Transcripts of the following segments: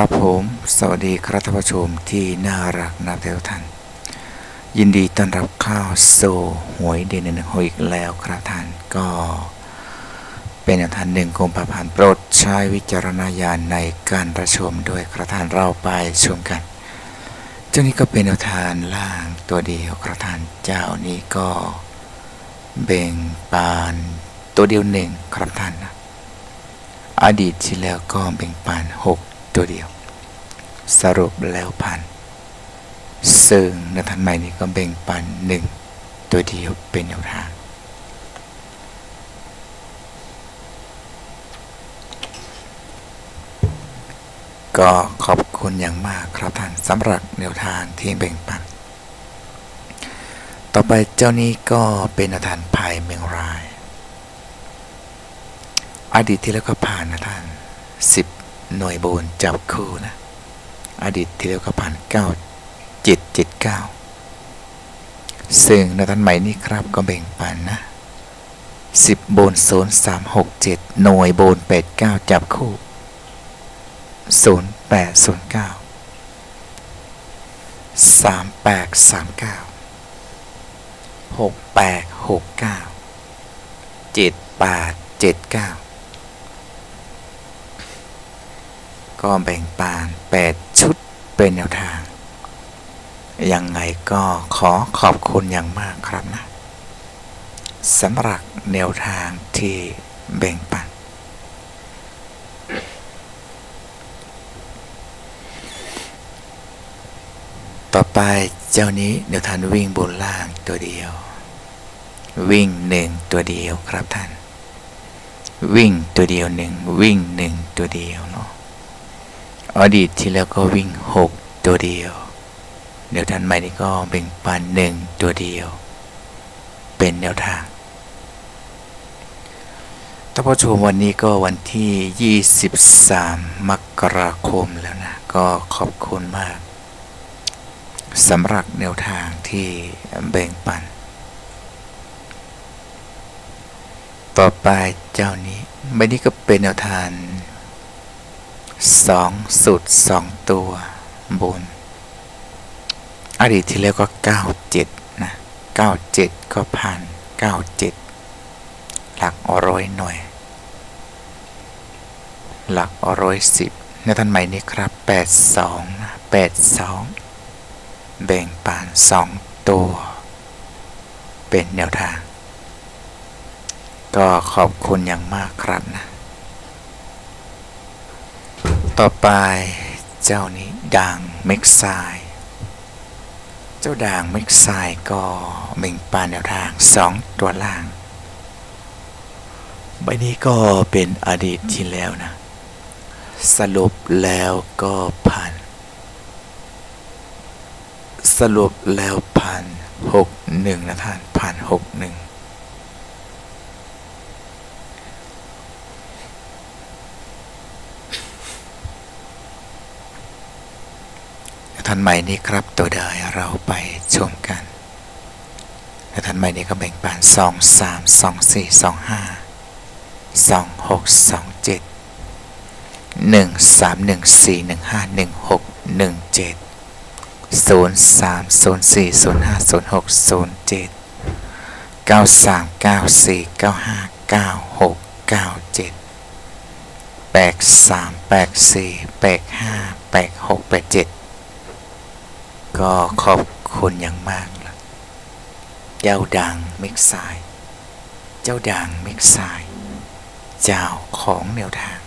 ครับผมสวัสดีครับท่านผู้ชมที่น่ารักนะทุกท่าน ยินดีต้อนรับเข้าสู่หวยเดนหนึ่งหวยอีกแล้วครับท่านก็เป็นแนวทางหนึ่งกุมภาพันธ์โปรดใช้วิจารณญาณในการปรับชมด้วยครับท่านเราไปชมกัน เจ้านี้ก็เป็นแนวทางล่างตัวเดียวครับท่านเจ้านี้ก็เบ่งปานตัวเดียวหนึ่งครับท่านนะอดีตที่แล้วก็เบ่งปานหก ตัวเดียว สรุปแล้วพันซึ่งในทันใหม่นี้ก็แบ่งปันหนึ่งตัวเดียวเป็นแนวทางก็ขอบคุณอย่างมากครับท่านสำหรับแนวทางที่แบ่งปัน ต่อไปเจ้านี้ก็เป็นแนวทางภายเมืองราย อดีตที่แล้วก็ผ่านนะท่านสิบ หน่วยโบนจับคู่นะ อดีตที่แล้วก็ผ่านเก้าเจ็ดเจ็ดเก้าซึ่งในทันใหม่นี้ครับก็แบ่งปันนะสิบโบนศูนย์สามหกเจ็ดหน่วยโบนแปดเก้าจับคู่ศูนย์แปดศูนย์เก้าสามแปดสามเก้าหกแปดหกเก้าเจ็ดแปดเจ็ดเก้า ก็แบ่งปาน 8 ชุดเป็นแนวทาง ยังไงก็ขอขอบคุณอย่างมากครับนะสำหรับแนวทางที่แบ่งปัน ต่อไปเจ้านี้แนวทางวิ่งบนล่างตัวเดียว วิ่งหนึ่งตัวเดียวครับท่าน วิ่งตัวเดียวหนึ่งวิ่งหนึ่งตัวเดียว อดีตที่แล้วก็วิ่งหกตัวเดียวเดี๋ยวทันใหม่นี้ก็เบ่งปันหนึ่งตัวเดียว เป็นแนวทางท่านผู้ชมวันนี้ก็วันที่ 23 มกราคมแล้วนะ ก็ขอบคุณมากสำหรับแนวทางที่แบ่งปัน ต่อไปเจ้านี้ไม่นี้ก็เป็นแนวทาง สองสุดสองตัวบน อดีตที่แล้วก็เก้าเจ็ดนะเก้าเจ็ดก็พันเก้าเจ็ดหลักร้อยหน่วย หลักร้อยสิบในทันใหม่นี้ครับแปดสองนะแปดสองแบ่งปานสองตัว เป็นแนวทาง ก็ขอบคุณอย่างมากครับนะ ต่อไปเจ้านี้ด่างเม็กไซเจ้าด่างเม็กไซก็เบ่งปานแนวทางสองตัวล่าง ใบนี้ก็เป็นอดีตที่แล้วนะ สรุปแล้วก็พันสรุปแล้วพันหกหนึ่งนะท่านพันหกหนึ่ง ท่านใหม่นี้ครับตัวใดเราไปชมกันและท่านใหม่นี้ก็แบ่งปันสองสามสองสี่สองห้าสองหกสองเจ็ดหนึ่งสามหนึ่งสี่หนึ่งห้าหนึ่งหกหนึ่งเจ็ดศูนย์สามศูนย์สี่ศูนย์ห้าศูนย์หกศูนย์เจ็ดเก้าสามเก้าสี่เก้าห้าเก้าหกเก้าเจ็ดแปดสามแปดสี่แปดห้าแปดหกแปดเจ็ด ก็ขอบคุณอย่างมากละเจ้าดังเม็กซาย เจ้าดังเม็กซาย เจ้าของแนวทาง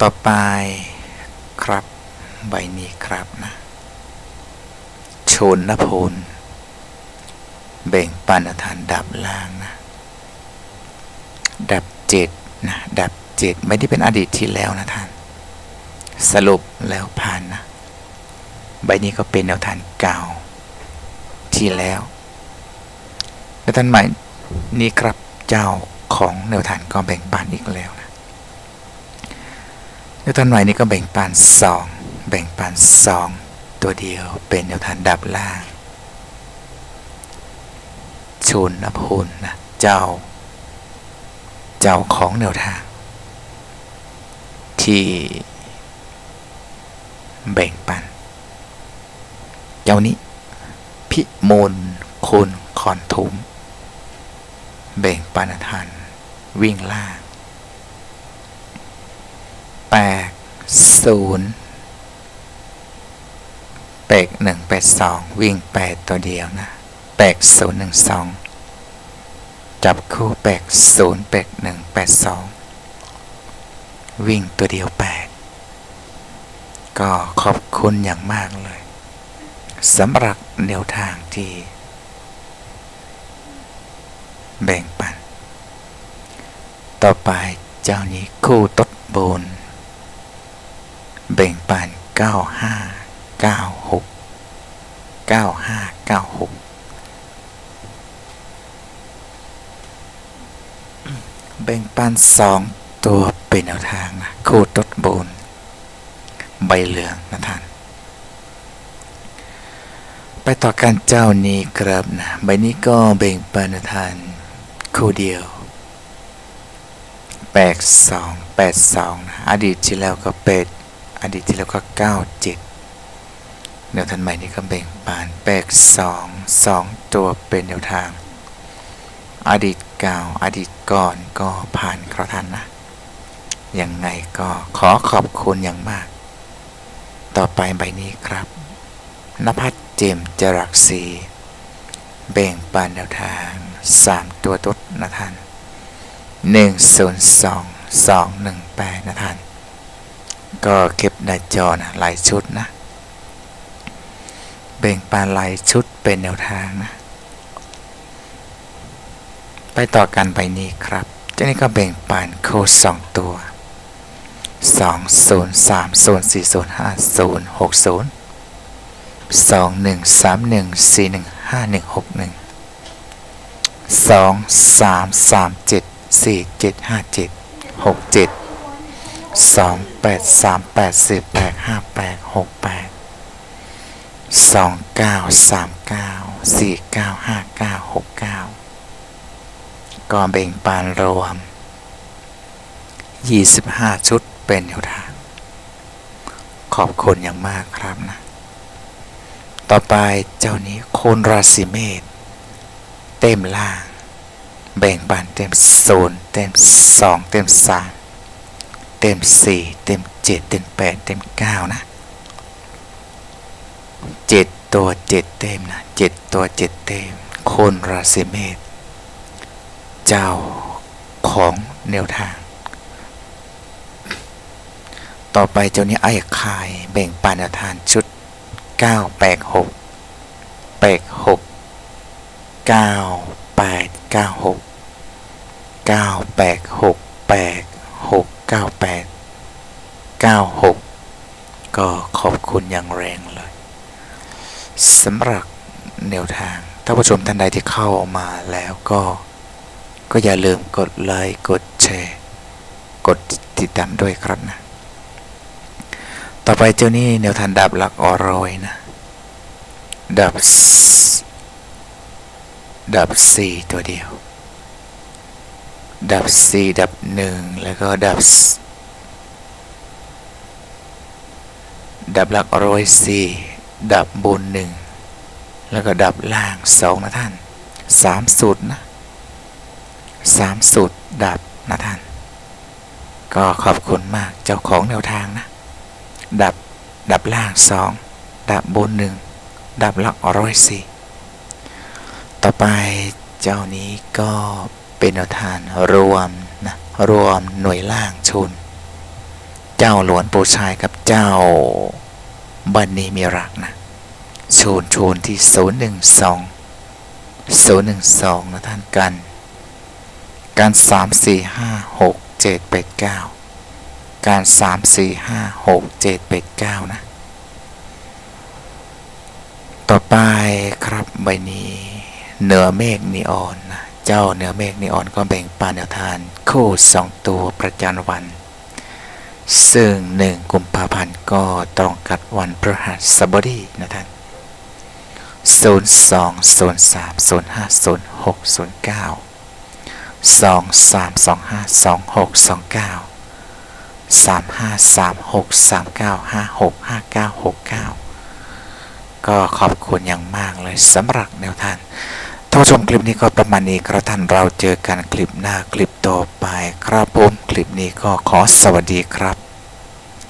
ต่อไปครับใบนี้ครับนะชนนพลเบ่งปันธานดับล่างนะ ดับเจ็ดนะ ดับเจ็ดไม่ได้เป็นอดีตที่แล้วนะท่าน สรุปแล้วผ่านนะ ใบนี้ก็เป็นแนวทางเก่าที่แล้วแนวทางใหม่นี่ครับเจ้าของแนวทางก็แบ่งปันอีกแล้วนะแนวทางใหม่นี้ก็แบ่งปันสองแบ่งปันสองตัวเดียวเป็นแนวทางดับล่างชนนพลนะเจ้า เจ้าของแนวทางที่ แบ่งปันเจ้านี้ พิมลคุณคอนทุม แบ่งปันทัน วิ่งล่าแปดศูนย์แปดหนึ่งแปดสองวิ่งแปดตัวเดียวนะแปดศูนย์หนึ่งสองจับคู่แปดศูนย์แปดหนึ่งแปดสองวิ่งตัวเดียวแปด ก็ขอบคุณอย่างมากเลยสำหรับแนวทางที่ แบ่งปัน ต่อไปเจ้านี้คู่ตดบนแบ่งปัน 95 96 95 96 แบ่งปันสองตัวเป็นแนวทางนะคู่ตดบน ใบเหลืองนะท่าน ไปต่อกันเจ้านี้ครับนะใบนี้ก็แบ่งปันนะท่านคู่เดียวแปดสองแปดสองนะอดีตที่แล้วก็เป็ดอดีตที่แล้วก็เก้าเจ็ดแนวทางใหม่นี้ก็แบ่งปันแปดสองสองตัวเป็นแนวทาง อดีตเก่าอดีตก่อนก็ผ่านครับท่านนะยังไงก็ขอขอบคุณอย่างมาก ต่อไปใบนี้ครับนภัสเจมจรักสีแบ่งปันแนวทาง 3 ตัวตุ๊ดนะท่าน 102 218 นะท่าน ก็เก็บหน้าจอนะหลายชุดนะ แบ่งปันหลายชุดเป็นแนวทางนะ ไปต่อกันไปนี้ครับเจ้านี้ก็แบ่งปันโค้ด2ตัว 2 0 3 0 4 0 5 0 6 0 2 1 3 1 4 1 5 1 6 1 2 3 3 7 4 7 5 7 6 7 2 8 3 8 4 8 5 8 6 8 2 9 3 9 4 9 5 9 6 9ก็แบ่งปานรวม 25 ชุด เป็นแนวทาง ขอบคุณอย่างมากครับนะ ต่อไปเจ้านี้โคนราศีเมษเต็มล่าง แบ่งปันเต็มโซนเต็มสองเต็มสามเต็มสี่เต็มเจ็ดเต็มแปดเต็มเก้านะเจ็ดตัวเจ็ดเต็มนะเจ็ดตัวเจ็ดเต็มโคนราศีเมษเจ้าของแนวทาง ต่อไปเจ้านี้ไอ้คายแบ่งปันทางชุดเก้าแปดหกแปดหกเก้าแปดเก้าหกเก้าแปดหกแปดหกเก้าแปดเก้าหกก็ขอบคุณอย่างแรงเลยสำหรับแนวทางถ้าผู้ชมท่านใดที่เข้ามาแล้วก็ ก็อย่าลืมกดไลค์กดแชร์ กดติดตามด้วยครับนะ ต่อไปเจ้านี่แนวทางดับหลักอรอยนะ ดับ ดับสี่ตัวเดียว ดับสี่ดับหนึ่งแล้วก็ดับ ดับหลักร้อยสี่ดับบนหนึ่งแล้วก็ดับล่างสองนะท่านสามสูตรนะสามสูตรดับนะท่าน ก็ขอบคุณมากเจ้าของแนวทางนะ ดับ ดับล่างสองดับบนหนึ่งดับหลักร้อยสี่ต่อไปเจ้านี้ก็เป็นแนวทางรวมนะรวมหน่วยล่างชน เจ้าหลวนปูชายกับเจ้าบันนีมีรักนะชูนชูนที่ศูนย์หนึ่งสองศูนย์หนึ่งสองนะท่านกันการสามสี่ห้าหกเจ็ดแปดเก้า การสามสี่ห้าหกเจ็ดแปดเก้านะ ต่อไปครับใบนี้เหนือเมฆนีออนนะ เจ้าเหนือเมฆนีออนก็แบ่งปันแนวทานคู่สองตัวประจำวัน ซึ่งหนึ่งกุมภาพันธ์ก็ตรงกับวันพฤหัสบดีนะท่าน0 2 0 3 0 5 0 6 0 9 2 3 2 5 2 6 2 9สามห้าสามหกสามเก้าห้าหกห้าเก้าหกสองเก้า ก็ขอบคุณอย่างมากเลยสำหรับแนวทางท่านผู้ชมคลิปนี้ก็ประมาณนี้ครับท่านเราเจอกันคลิปหน้าคลิปต่อไปครับผมคลิปนี้ก็ขอสวัสดีครับ